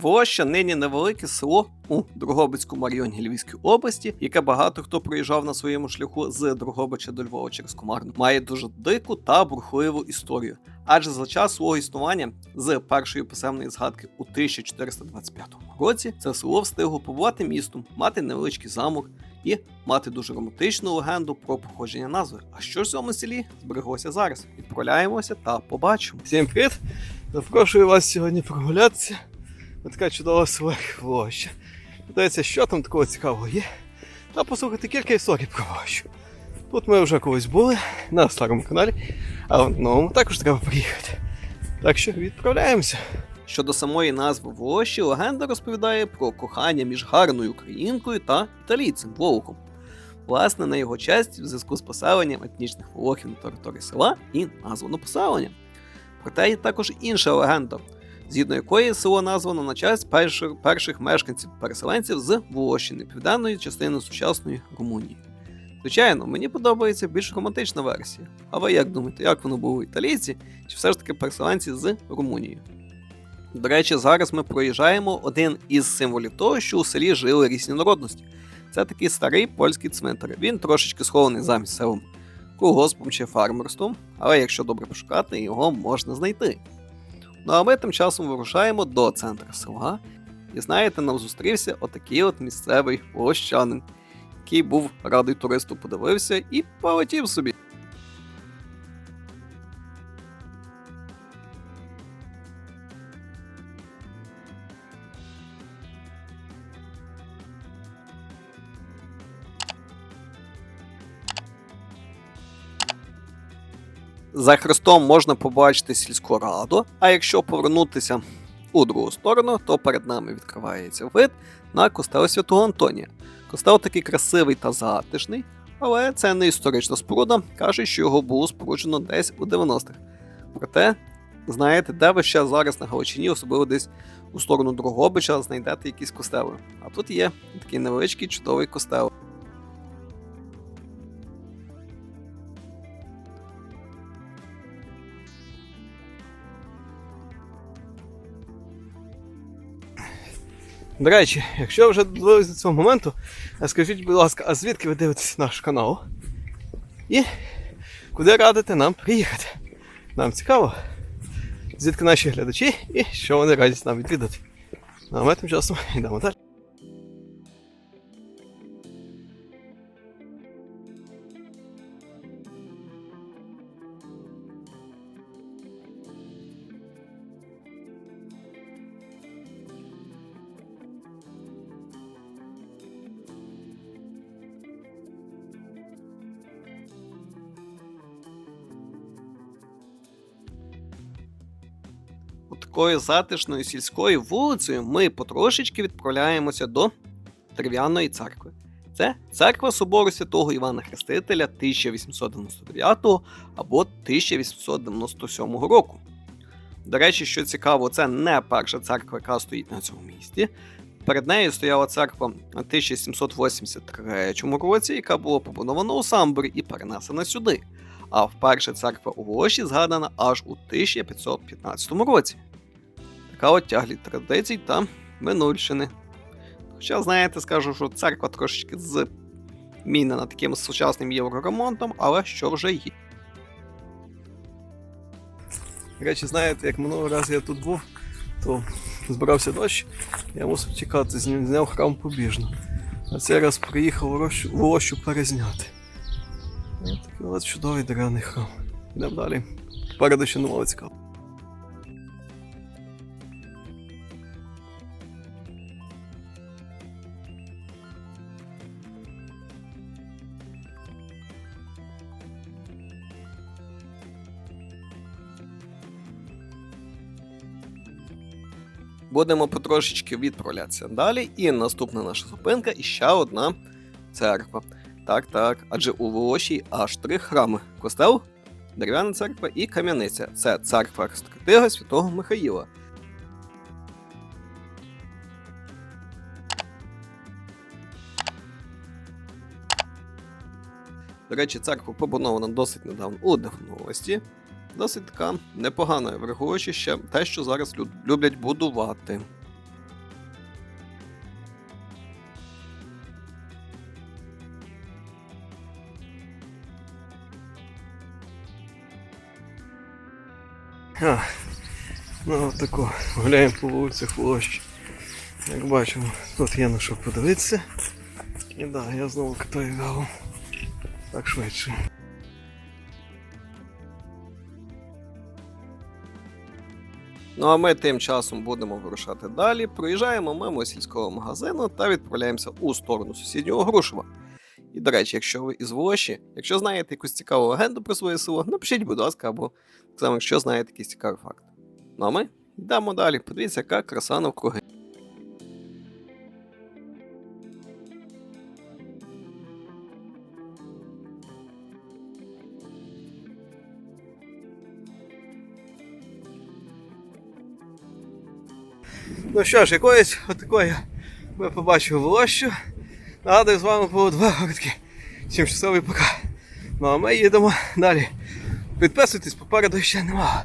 Волоща нині невелике село у Дрогобицькому районі Львівської області, яке багато хто проїжджав на своєму шляху з Дрогобича до Львова через Комарну, має дуже дику та бурхливу історію. Адже за час свого існування з першої писемної згадки у 1425 році це село встигло побувати містом, мати невеличкий замок і мати дуже романтичну легенду про походження назви. А що ж в цьому селі збереглося зараз? Відправляємося та побачимо. Всім привіт! Запрошую вас сьогодні прогулятися. Така чудова село Волоща. Питається, що там такого цікавого є. Та послухати кілька історій про Волощу. Тут ми вже колись були на старому каналі, а в новому також треба приїхати. Так що відправляємося. Щодо самої назви Волощі, легенда розповідає про кохання між гарною українкою та італійцем Волком. Власне, на його честь в зв'язку з поселенням етнічних волохів на території села і названо поселення. Проте є також інша легенда, згідно якої село названо на честь перших, перших мешканців переселенців з Волощини, південної частини сучасної Румунії. Звичайно, мені подобається більш романтична версія. А ви як думаєте, як воно було італійці, чи все ж таки переселенці з Румунії? До речі, зараз ми проїжджаємо один із символів того, що у селі жили різні народності. Це такий старий польський цвинтар. Він трошечки схований за місцевим колгоспом чи фармерством, але якщо добре пошукати, його можна знайти. Ну а ми тим часом вирушаємо до центру села. І знаєте, нам зустрівся отакий от місцевий волощанин, який був радий туристу, подивився і полетів собі. За хрестом можна побачити сільську раду, а якщо повернутися у другу сторону, то перед нами відкривається вид на костел Святого Антонія. Костел такий красивий та затишний, але це не історична споруда, каже, що його було споруджено десь у 90-х. Проте, знаєте, де ви ще зараз на Галичині, особливо десь у сторону Дрогобича, знайдете якісь костели. А тут є такий невеличкий чудовий костел. До речі, якщо вже додивились до цього моменту, скажіть, будь ласка, а звідки ви дивитесь наш канал? І куди радите нам приїхати? Нам цікаво, звідки наші глядачі і що вони радять нам відвідати. Ну, а ми тим часом йдемо далі. Такою затишною сільською вулицею ми потрошечки відправляємося до дерев'яної церкви. Це церква собору святого Івана Хрестителя 1899 або 1897 року. До речі, що цікаво, це не перша церква, яка стоїть на цьому місці. Перед нею стояла церква в 1783 році, яка була побудована у Самбурі і перенесена сюди. А вперше церква у Волоші згадана аж у 1515 році така от тяглість традицій та минульщини. Хоча, знаєте, скажу, що церква трошечки змінена таким сучасним євроремонтом, але що вже є. Речі, знаєте, як минулого разу я тут був, то збирався дощ, я мусив тікати, зняв храм побіжно. А цей раз приїхав волощу перезняти. Ось такий от чудовий дерев'яний храм. Йдемо далі. Ще немало цікаво. Будемо потрошечки відправлятися далі. І наступна наша зупинка і ще одна церква. Так, так. Адже у Волоші аж три храми: костел, дерев'яна церква і кам'яниця. Це церква Хрестокатига святого Михаїла. До речі, церква побудована досить недавно у давності. Досить така непогана, враховуючи ще те, що зараз люблять будувати. Ну от гуляємо по вулицях площ. Як бачимо, тут є на що подивитися. І да, я знову катаю галу. Так швидше. Ну а ми тим часом будемо вирушати далі. Проїжджаємо мимо сільського магазину та відправляємося у сторону сусіднього Грушева. І до речі, якщо ви із Волоші, якщо знаєте якусь цікаву легенду про своє село, напишіть, будь ласка, або так само, якщо знаєте якийсь цікавий факт. Ну а ми йдемо далі. Подивіться, яка краса навкруги. Ну що ж, якоїсь отакої ми побачили волощу. Нагадую, з вами було два городки. Всім часовий пока. Ну а ми їдемо далі. Підписуйтесь, попереду ще немало.